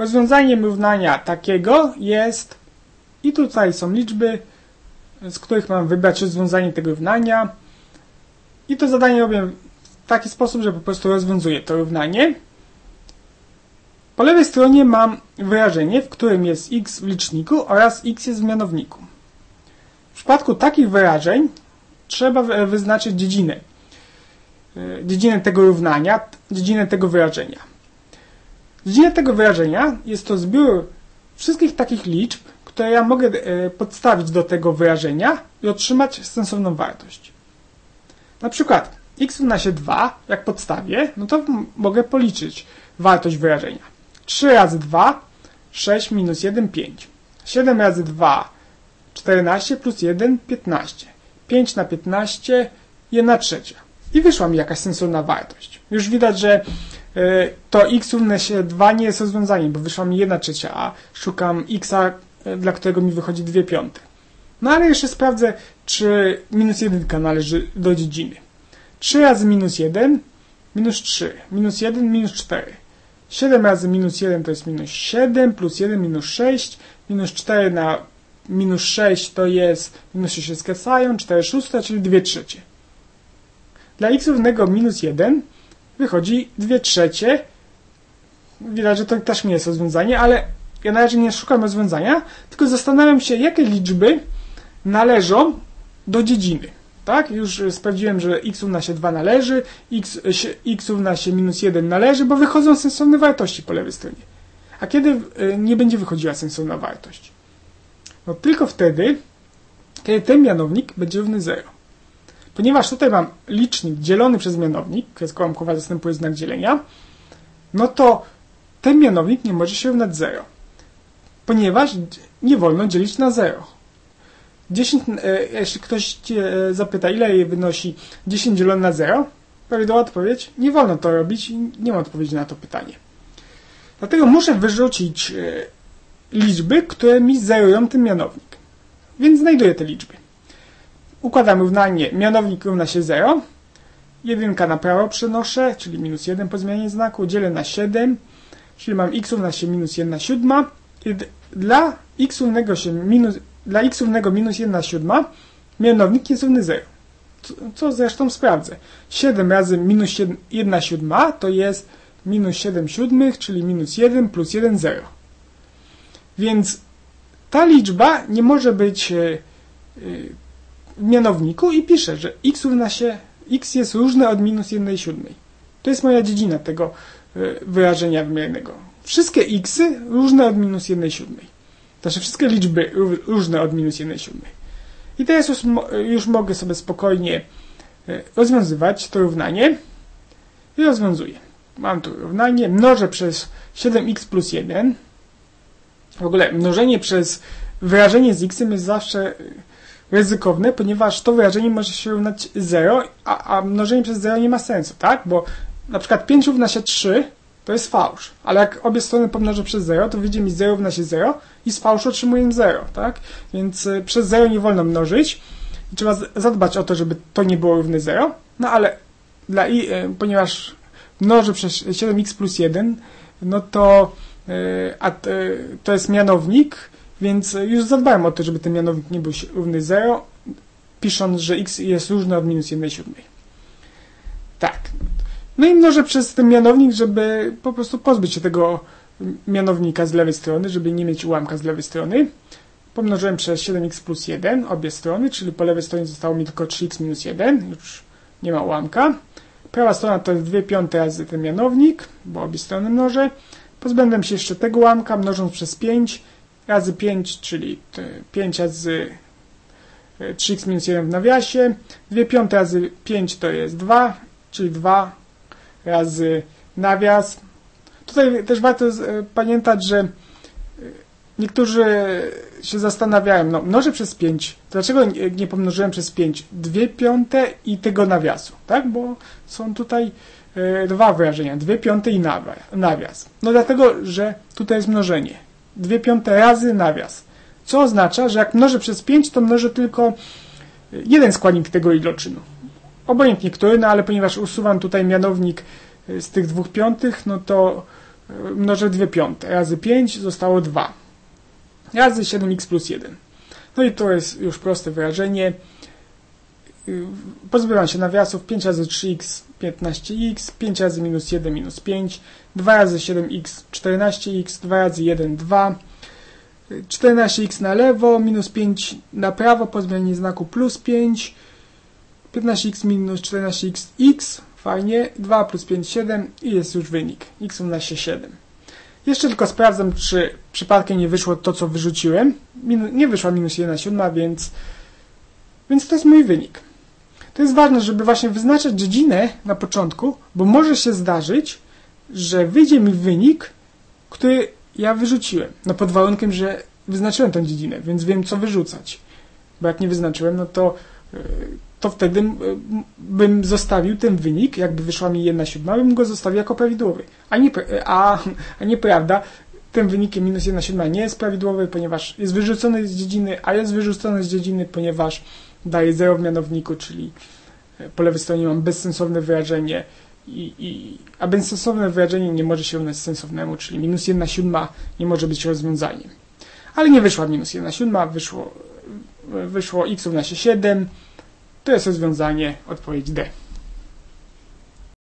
Rozwiązaniem równania takiego jest i tutaj są liczby, z których mam wybrać rozwiązanie tego równania. I to zadanie robię w taki sposób, że po prostu rozwiązuję to równanie. Po lewej stronie mam wyrażenie, w którym jest x w liczniku oraz x jest w mianowniku. W przypadku takich wyrażeń trzeba wyznaczyć dziedzinę. E, dziedzinę tego równania, dziedzinę tego wyrażenia. Dziedzina tego wyrażenia jest to zbiór wszystkich takich liczb, które ja mogę e, podstawić do tego wyrażenia i otrzymać sensowną wartość. Na przykład x równa się 2, jak podstawię, no to mogę policzyć wartość wyrażenia. 3 razy 2, 6 minus 1, 5. 7 razy 2, 14 plus 1, 15. 5 na 15, 1 trzecia. I wyszła mi jakaś sensowna wartość. Już widać, że to x równe się 2 nie jest rozwiązaniem, bo wyszła mi 1 trzecia, a szukam x, y, dla którego mi wychodzi 2 piąte. No ale jeszcze sprawdzę, czy minus 1 należy do dziedziny. 3 razy minus 1, minus 3, minus 1, minus 4. 7 razy minus 1 to jest minus 7, plus 1 minus 6, minus 4 na minus 6 to jest, minusy się skracają, 4 szóste, czyli 2 trzecie. Dla x równego minus 1 wychodzi 2 trzecie. Widać, że to też nie jest rozwiązanie, ale ja na razie nie szukam rozwiązania, tylko zastanawiam się, jakie liczby należą do dziedziny. Tak? Już sprawdziłem, że x równa się 2 należy, x, x równa się minus 1 należy, bo wychodzą sensowne wartości po lewej stronie. A kiedy y, nie będzie wychodziła sensowna wartość? No tylko wtedy, kiedy ten mianownik będzie równy 0. Ponieważ tutaj mam licznik dzielony przez mianownik, kreska łamkowa zastępuje znak dzielenia, no to ten mianownik nie może się równać 0. Ponieważ nie wolno dzielić na 0. 10, e, jeśli ktoś cię e, zapyta, ile wynosi 10 dzielone na 0, prawidłowa odpowiedź, nie wolno to robić i nie ma odpowiedzi na to pytanie. Dlatego muszę wyrzucić e, liczby, które mi zerują ten mianownik. Więc znajduję te liczby. Układam równanie mianownik równa się 0. Jedynka na prawo przenoszę, czyli minus 1 po zmianie znaku. Dzielę na 7, czyli mam x równa się minus 1 siódma. Dla x równego się minus, dla x równego minus 1 siódma mianownik jest równy 0. Co, zresztą sprawdzę. 7 razy minus 1 siódma to jest minus 7 siódmych, czyli minus 1 plus 1, 0. Więc ta liczba nie może być e, e, mianowniku i piszę, że x równa się, x jest różne od minus 1 siódmej. To jest moja dziedzina tego e, wyrażenia wymiernego. Wszystkie xy różne od minus 1 siódmej. Znaczy wszystkie liczby różne od minus 1 siódmej. I teraz już, już mogę sobie spokojnie rozwiązywać to równanie i rozwiązuję. Mam tu równanie, mnożę przez 7x plus 1 w ogóle mnożenie przez wyrażenie z x jest zawsze ryzykowne, ponieważ to wyrażenie może się równać 0, a, a mnożenie przez 0 nie ma sensu, tak? Bo na przykład 5 równa się 3, to jest fałsz. Ale jak obie strony pomnożę przez 0, to wyjdzie mi 0 równa się 0 i z fałszu otrzymuję 0, tak? Więc y, przez 0 nie wolno mnożyć trzeba zadbać o to, żeby to nie było równe 0. No ale dla i, y, ponieważ mnożę przez 7x plus 1, no to E, a to jest mianownik, więc już zadbałem o to, żeby ten mianownik nie był równy 0, pisząc, że x jest różny od minus 1 siódmej. Tak. No i mnożę przez ten mianownik, żeby po prostu pozbyć się tego mianownika z lewej strony, żeby nie mieć ułamka z lewej strony. Pomnożyłem przez 7x plus 1 obie strony, czyli po lewej stronie zostało mi tylko 3x minus 1, już nie ma ułamka. Prawa strona to jest 2 piąte razy ten mianownik, bo obie strony mnożę. Pozbędę się jeszcze tego łamka, mnożąc przez 5 razy 5, czyli 5 razy 3x minus 1 w nawiasie. 2 piąte razy 5 to jest 2, czyli 2 razy nawias. Tutaj też warto pamiętać, że niektórzy się zastanawiają, no mnożę przez 5, dlaczego nie pomnożyłem przez 5 2 piąte i tego nawiasu, tak? Bo są tutaj E, dwa wyrażenia, dwie piąte i nawias. No dlatego, że tutaj jest mnożenie. Dwie piąte razy nawias. Co oznacza, że jak mnożę przez 5, to mnożę tylko jeden składnik tego iloczynu. Obojętnie który, no ale ponieważ usuwam tutaj mianownik e, z tych dwóch piątych, no to y, mnożę 2 piąte. Razy 5 zostało 2. Razy 7x plus 1. No i to jest już proste wyrażenie. Pozbywam się nawiasów 5 razy 3x 15x, 5 razy minus 1 minus 5, 2 razy 7x 14x, 2 razy 1 2, 14x na lewo, minus 5 na prawo po zmianie znaku plus 5, 15x minus 14x x, fajnie, 2 plus 5 7 i jest już wynik, x równa się 7. Jeszcze tylko sprawdzam, czy przypadkiem nie wyszło to, co wyrzuciłem. Minu nie wyszła minus 1 7, więc, więc to jest mój wynik. To jest ważne, żeby właśnie wyznaczać dziedzinę na początku, bo może się zdarzyć, że wyjdzie mi wynik, który ja wyrzuciłem. No pod warunkiem, że wyznaczyłem tę dziedzinę, więc wiem, co wyrzucać. Bo jak nie wyznaczyłem, no to, e, to wtedy bym zostawił ten wynik, jakby wyszła mi jedna siódma, bym go zostawił jako prawidłowy. A, nie, a, a nieprawda, tym wynikiem minus 1 siódma nie jest prawidłowy, ponieważ jest wyrzucony z dziedziny, a jest wyrzucony z dziedziny, ponieważ daje 0 w mianowniku, czyli e, po lewej stronie mam bezsensowne wyrażenie, i, i, a bezsensowne wyrażenie nie może się równać sensownemu, czyli minus 1 siódma nie może być rozwiązaniem. Ale nie wyszła minus 1 siódma, wyszło, wyszło x równa się 7. To jest rozwiązanie, odpowiedź D.